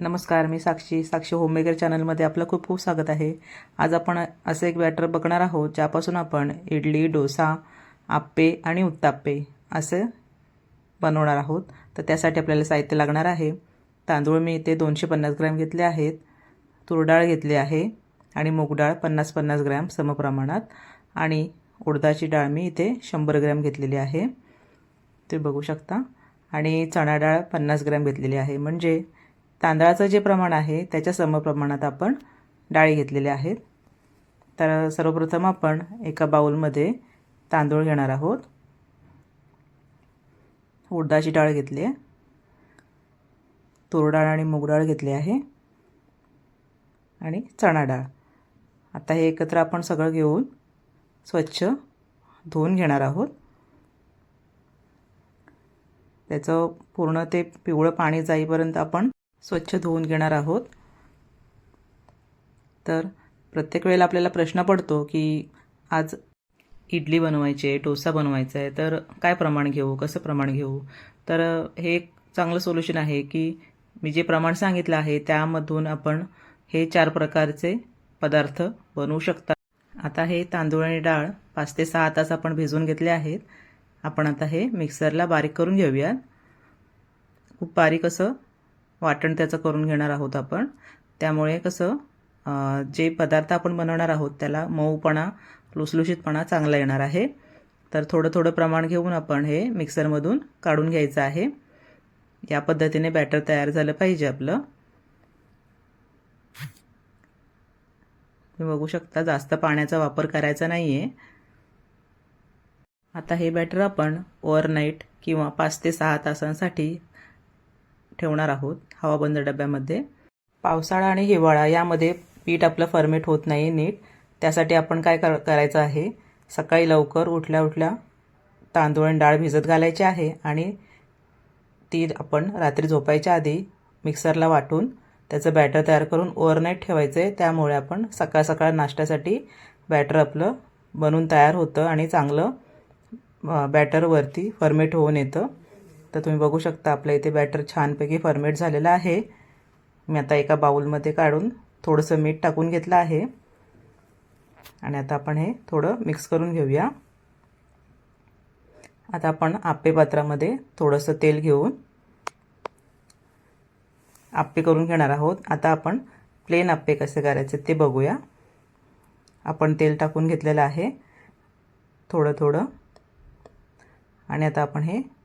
नमस्कार मी साक्षी. साक्षी होममेकर चॅनलमध्ये आपलं खूप खूप स्वागत आहे. आज आपण असं एक बॅटर बघणार आहोत ज्यापासून आपण इडली डोसा आप्पे आणि उत्ताप्पे असं बनवणार आहोत. तर त्यासाठी आपल्याला साहित्य लागणार आहे. तांदूळ मी इथे दोनशे पन्नास ग्रॅम घेतले आहेत. तुरडाळ घेतली आहे आणि मूग डाळ पन्नास पन्नास ग्रॅम समप्रमाणात आणि उडदाची डाळ मी इथे शंभर ग्रॅम घेतलेली आहे. ते बघू शकता. आणि चणा डाळ पन्नास ग्रॅम घेतलेली आहे. म्हणजे तांदळाचं जे प्रमाण आहे त्याच्या समप्रमाणात आपण डाळी घेतलेल्या आहेत. तर सर्वप्रथम आपण एका बाऊलमध्ये तांदूळ घेणार आहोत. उडदाची डाळ घेतली आहे. तूर डाळ आणि मूग डाळ घेतली आहे. आणि चणा डाळ. आता हे एकत्र आपण सगळं घेऊन स्वच्छ धुवून घेणार आहोत. त्याचं पूर्ण ते पिवळं पाणी जाईपर्यंत आपण स्वच्छ धुवून घेणार आहोत. तर प्रत्येक वेळेला आपल्याला प्रश्न पडतो की आज इडली बनवायची आहे डोसा बनवायचा आहे तर काय प्रमाण घेऊ कसं प्रमाण घेऊ? तर हे एक चांगलं सोल्युशन आहे की मी जे प्रमाण सांगितलं आहे त्यामधून आपण हे चार प्रकारचे पदार्थ बनवू शकता. आता हे तांदूळ आणि डाळ पाच ते सहा तास आपण भिजवून घेतले आहेत. आपण आता हे मिक्सरला बारीक करून घेऊयात. खूप बारीक असं वाटण त्याचं करून घेणार आहोत आपण. त्यामुळे कसं जे पदार्थ आपण बनवणार आहोत त्याला मऊपणा लुसलुशीतपणा चांगला येणार आहे. तर थोडं थोडं प्रमाण घेऊन आपण हे मिक्सरमधून काढून घ्यायचं आहे. या पद्धतीने बॅटर तयार झालं पाहिजे आपलं. तुम्ही बघू शकता जास्त पाण्याचा वापर करायचा नाही आहे आता हे बॅटर आपण ओव्हरनाईट किंवा पाच ते सहा तासांसाठी ठेवणार आहोत हवाबंद डब्यामध्ये. पावसाळा आणि हिवाळा यामध्ये पीठ आपलं फर्मेट होत नाही नीट. त्यासाठी आपण काय कर करायचं आहे? सकाळी लवकर उठल्या उठल्या तांदूळ आणि डाळ भिजत घालायची आहे आणि ती आपण रात्री झोपायच्या आधी मिक्सरला वाटून त्याचं बॅटर तयार करून ओव्हरनाईट ठेवायचं आहे त्यामुळे आपण सकाळ सकाळ नाश्त्यासाठी बॅटर आपलं बनून तयार होतं आणि चांगलं बॅटरवरती फर्मेट होऊन येतं. तर तुम्ही बघू शकता आपल्या इथे बॅटर छानपैकी फर्मेट झालेलं आहे. मी आता एका बाउलमध्ये काढून थोडंसं मीठ टाकून घेतलं आहे. आणि आता आपण हे थोडं मिक्स करून घेऊया. आता आपण आप्पे पात्रामध्ये थोडंसं तेल घेऊन आप्पे करून घेणार आहोत. आता आपण प्लेन आप्पे कसे करायचे ते बघूया. आपण तेल टाकून घेतलेलं आहे. थोडं थोडं. आणि आता आपण हे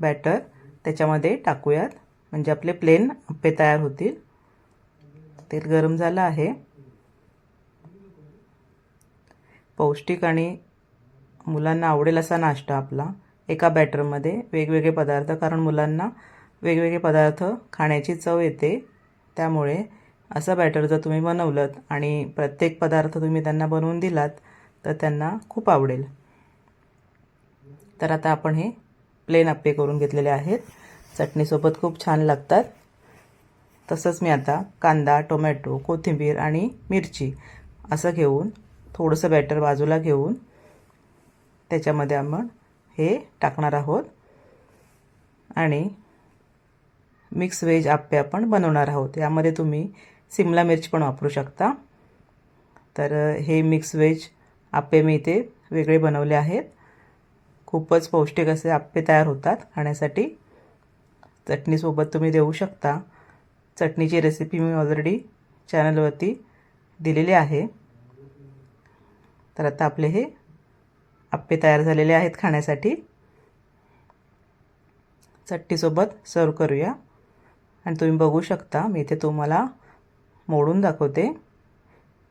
बॅटर त्याच्यामध्ये टाकूयात. म्हणजे आपले प्लेन आप्पे तयार होतील. तेल गरम झालं आहे. पौष्टिक आणि मुलांना आवडेल असा नाश्ता आपला. एका बॅटरमध्ये वेगवेगळे पदार्थ कारण मुलांना वेगवेगळे पदार्थ खाण्याची चव येते. त्यामुळे असं बॅटर जर तुम्ही बनवलं आणि प्रत्येक पदार्थ तुम्ही त्यांना बनवून दिलात तर त्यांना खूप आवडेल. तर आता आपण हे प्लेन आप्पे करून घेतलेले आहेत. चटणीसोबत खूप छान लागतात. तसंच मी आता कांदा टोमॅटो कोथिंबीर आणि मिरची असं घेऊन थोडंसं बॅटर बाजूला घेऊन त्याच्यामध्ये आपण हे टाकणार आहोत. आणि मिक्स व्हेज आप्पे आपण बनवणार आहोत. यामध्ये तुम्ही सिमला मिरची पण वापरू शकता. तर हे मिक्स व्हेज आप्पे मी इथे वेगळे बनवले आहेत. खूपच पौष्टिक असे आप्पे तयार होतात. खाण्यासाठी चटणीसोबत तुम्ही देऊ शकता. चटणीची रेसिपी मी ऑलरेडी चॅनलवरती दिलेली आहे. तर आता आपले हे आप्पे तयार झालेले आहेत खाण्यासाठी. चटणीसोबत सर्व करूया. आणि तुम्ही बघू शकता मी इथे तुम्हाला मोडून दाखवते.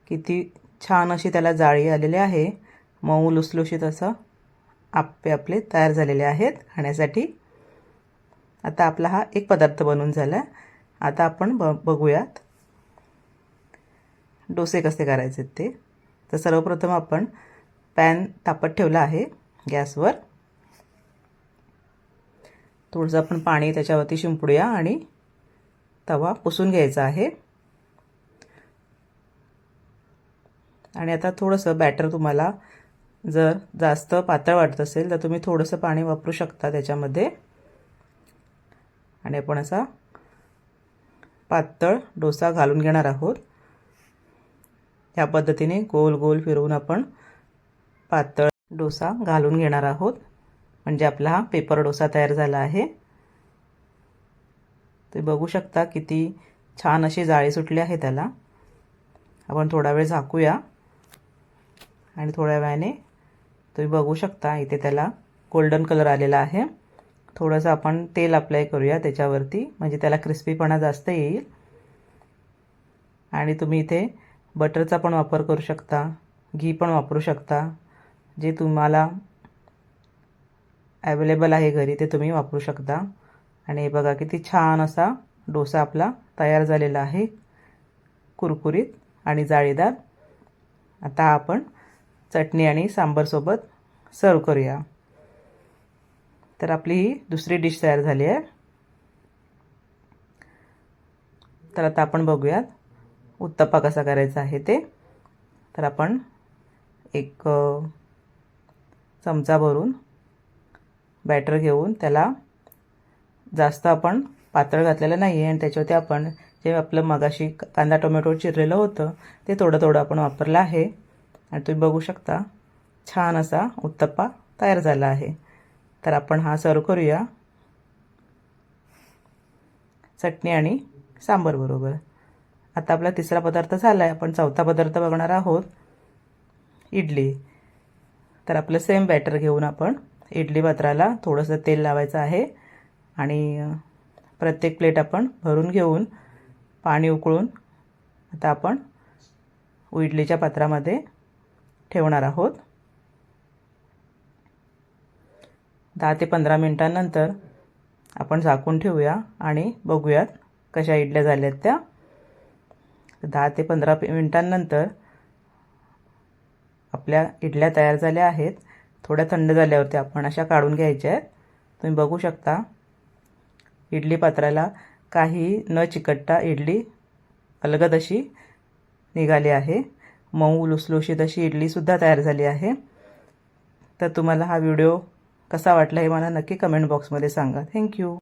किती छान अशी त्याला जाळी आलेली आहे. मऊ लुसलुशीत असं आप्पे आपले तयार झालेले आहेत खाण्यासाठी. आता आपला हा एक पदार्थ बनवून झाला. आता आपण ब बघूयात. डोसे कसे करायचे ते. तर सर्वप्रथम आपण पॅन तापत ठेवला आहे गॅसवर. थोडंसं आपण पाणी त्याच्यावरती शिंपडूया आणि तवा पुसून घ्यायचा आहे. आणि आता थोडंसं बॅटर तुम्हाला जर जास्त पातळ वाटत असेल तर तुम्ही थोडंसं पाणी वापरू शकता त्याच्यामध्ये. आणि आपण असा पातळ डोसा घालून घेणार आहोत. ह्या पद्धतीने गोल गोल फिरवून आपण पातळ डोसा घालून घेणार आहोत. म्हणजे आपला हा पेपर डोसा तयार झाला आहे. तुम्ही बघू शकता किती छान अशी जाळी सुटली आहे त्याला. आपण थोडा वेळ झाकूया. आणि थोड्या वेळाने तुम्ही बघू शकता इथे त्याला गोल्डन कलर आलेला आहे. थोडंसं आपण तेल अप्लाय करूया त्याच्यावरती. म्हणजे त्याला क्रिस्पीपणा जास्त येईल. आणि तुम्ही इथे बटरचा पण वापर करू शकता. घी पण वापरू शकता. जे तुम्हाला ॲवेलेबल आहे घरी ते तुम्ही वापरू शकता. आणि हे बघा किती छान असा डोसा आपला तयार झालेला आहे. कुरकुरीत आणि जाळीदार. आता आपण चटणी आणि सांबरसोबत सर्व करूया. तर आपली ही दुसरी डिश तयार झाली आहे. तर आता आपण बघूयात उत्तप्पा कसा करायचा आहे ते. तर आपण एक चमचा भरून बॅटर घेऊन त्याला जास्त आपण पातळ घातलेलं नाही आहे आणि त्याच्यावरती आपण जे आपलं मगाशी कांदा टोमॅटो चिरलेलं होतं ते थोडं थोडं आपण वापरलं आहे. आणि तुम्ही बघू शकता छान असा उत्तप्पा तयार झाला आहे. तर आपण हा सर्व करूया. चटणी आणि सांबर बरोबर. आता आपला तिसरा पदार्थ झाला आहे आपण चौथा पदार्थ बघणार आहोत. इडली. तर आपलं सेम बॅटर घेऊन आपण इडली पात्राला थोडंसं तेल लावायचं आहे. आणि प्रत्येक प्लेट आपण भरून घेऊन पाणी उकळून आता आपण इडलीच्या पात्रामध्ये ठेवणार आहोत. दहा ते पंधरा मिनटांनंतर आपण झाकून ठेवूया आणि बघूयात कशा इडल्या झाल्यात त्या. दहा ते पंधरा मिनटांनंतर आपल्या इडल्या तयार झाल्या आहेत. थोड्या थंड झाल्यावरती आपण अशा काढून घ्यायच्या आहेत. तुम्ही बघू शकता इडली पात्राला काही न चिकटता इडली अलगद अशी निघाली आहे. मऊ लुसलुशीत अशी इडलीसुद्धा तयार झाली आहे. तर तुम्हाला हा व्हिडिओ कसा वाटला हे मला नक्की कमेंट बॉक्समध्ये सांगा. थँक्यू